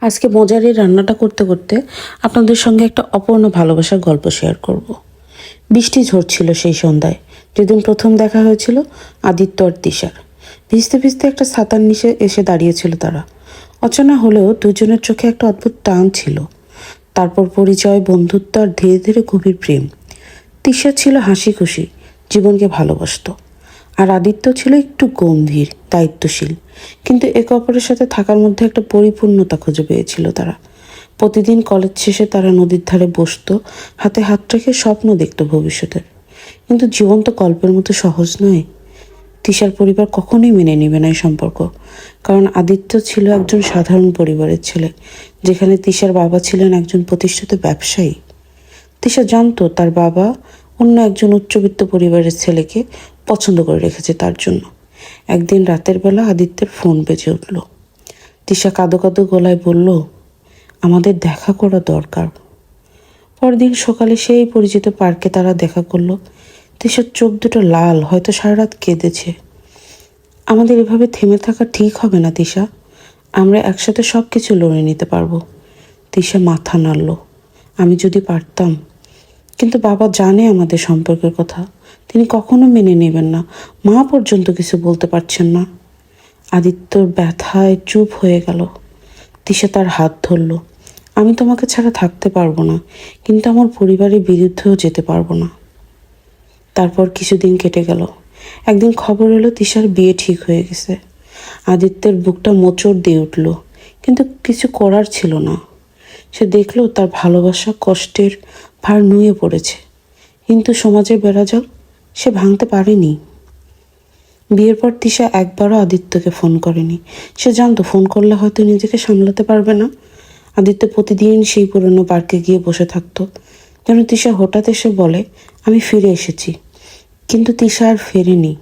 আজকে মজার এই রান্নাটা করতে করতে আপনাদের সঙ্গে একটা অপূর্ণ ভালোবাসার গল্প শেয়ার করব। বৃষ্টি ঝরছিল সেই সন্ধ্যায়। যেদিন প্রথম দেখা হয়েছিল, আদিত্য আর তিশার। ভিজতে ভিজতে একটা ছাতার নিচে এসে দাঁড়িয়েছিল তারা। অচেনা হলেও দুজনের চোখে একটা অদ্ভুত টান ছিল। তারপর পরিচয়, বন্ধুত্ব আর ধীরে ধীরে গভীর প্রেম। তিশা ছিল হাসি খুশি জীবনকে ভালোবাসতো। আর আদিত্য ছিল একটু গম্ভীর, দায়িত্বশীল। কিন্তু একে অপরের সাথে থাকার মধ্যে একটা পরিপূর্ণতা খুঁজে পেয়েছিল তারা। প্রতিদিন কলেজ শেষে তারা নদীর ধারে বসতো, হাতে হাত রেখে স্বপ্ন দেখতো ভবিষ্যতের। কিন্তু জীবন তো গল্পের মতো সহজ নয়। তিশার পরিবার কখনোই মেনে নেবে না এই সম্পর্ক, কারণ আদিত্য ছিল একজন সাধারণ পরিবারের ছেলে, যেখানে তিশার বাবা ছিলেন একজন প্রতিষ্ঠিত ব্যবসায়ী। তিশা জানতো তার বাবা অন্য একজন উচ্চবিত্ত পরিবারের ছেলেকে পছন্দ করে রেখেছে তার জন্য। একদিন রাতের বেলা আদিত্যের ফোন বেজে উঠল। তিশা কাঁদো কাঁদো গলায় বলল, আমাদের দেখা করা দরকার। পরদিন সকালে সেই পরিচিত পার্কে তারা দেখা করল, তিশার চোখ দুটো লাল, হয়তো সারা রাত কেঁদেছে। আমাদের এভাবে থেমে থাকা ঠিক হবে না, তিশা। আমরা একসাথে সব কিছু লড়ে নিতে পারব। তিশা মাথা নাড়ল, আমি যদি পারতাম কিন্তু বাবা জানে আমাদের সম্পর্কের কথা। তিনি কখনো মেনে নেবেন না। মা পর্যন্ত কিছু বলতে পারছেন না। আদিত্যর ব্যথায় চুপ হয়ে গেল। তিশা তার হাত ধরল। আমি তোমাকে ছাড়া থাকতে পারব না, কিন্তু আমার পরিবারের বিরুদ্ধেও যেতে পারব না। তারপর কিছুদিন কেটে গেল। একদিন খবর এলো তিশার বিয়ে ঠিক হয়ে গেছে। আদিত্যের বুকটা মোচড় দিয়ে উঠল, কিন্তু কিছু করার ছিল না। সে দেখল তার ভালোবাসা কষ্টের ভার নুয়ে পড়েছে। কিন্তু সমাজের বেড়াজাল সে ভাঙতে পারেনি। বিয়ের পর তিশা একবারও আদিত্যকে ফোন করেনি। সে জানতো ফোন করলে হয়তো নিজেকে সামলাতে পারবে না। আদিত্য প্রতিদিন সেই পুরনো পার্কে গিয়ে বসে থাকতো। যেন তিশা হঠাৎ এসে বলে, আমি ফিরে এসেছি। কিন্তু তিশা আর ফেরেনি।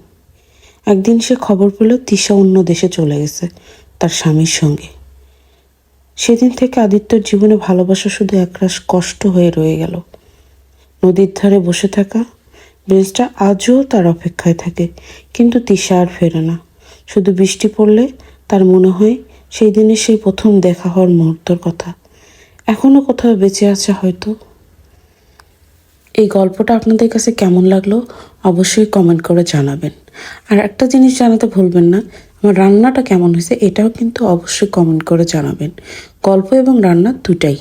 একদিন সে খবর পেল, তিশা অন্য দেশে চলে গেছে, তার স্বামীর সঙ্গে। সেদিন থেকে আদিত্যর জীবনে ভালোবাসা শুধু একরাশ কষ্ট হয়ে রয়ে গেল। নদীর ধারে বসে থাকা ব্রিজটা আজও তার অপেক্ষায় থাকে, কিন্তু তিশা আর ফেরে না। শুধু বৃষ্টি পড়লে তার মনে হয় সেই দিনে সেই প্রথম দেখা হওয়ার মুহূর্তর কথা। এখনও কোথাও বেঁচে আছে হয়তো। এই গল্পটা আপনাদের কাছে কেমন লাগল অবশ্যই কমেন্ট করে জানাবেন। আর একটা জিনিস জানাতে ভুলবেন না আমার রান্নাটা কেমন হয়েছে এটাও কিন্তু অবশ্যই কমেন্ট করে জানাবেন। গল্প এবং রান্না দুটাই।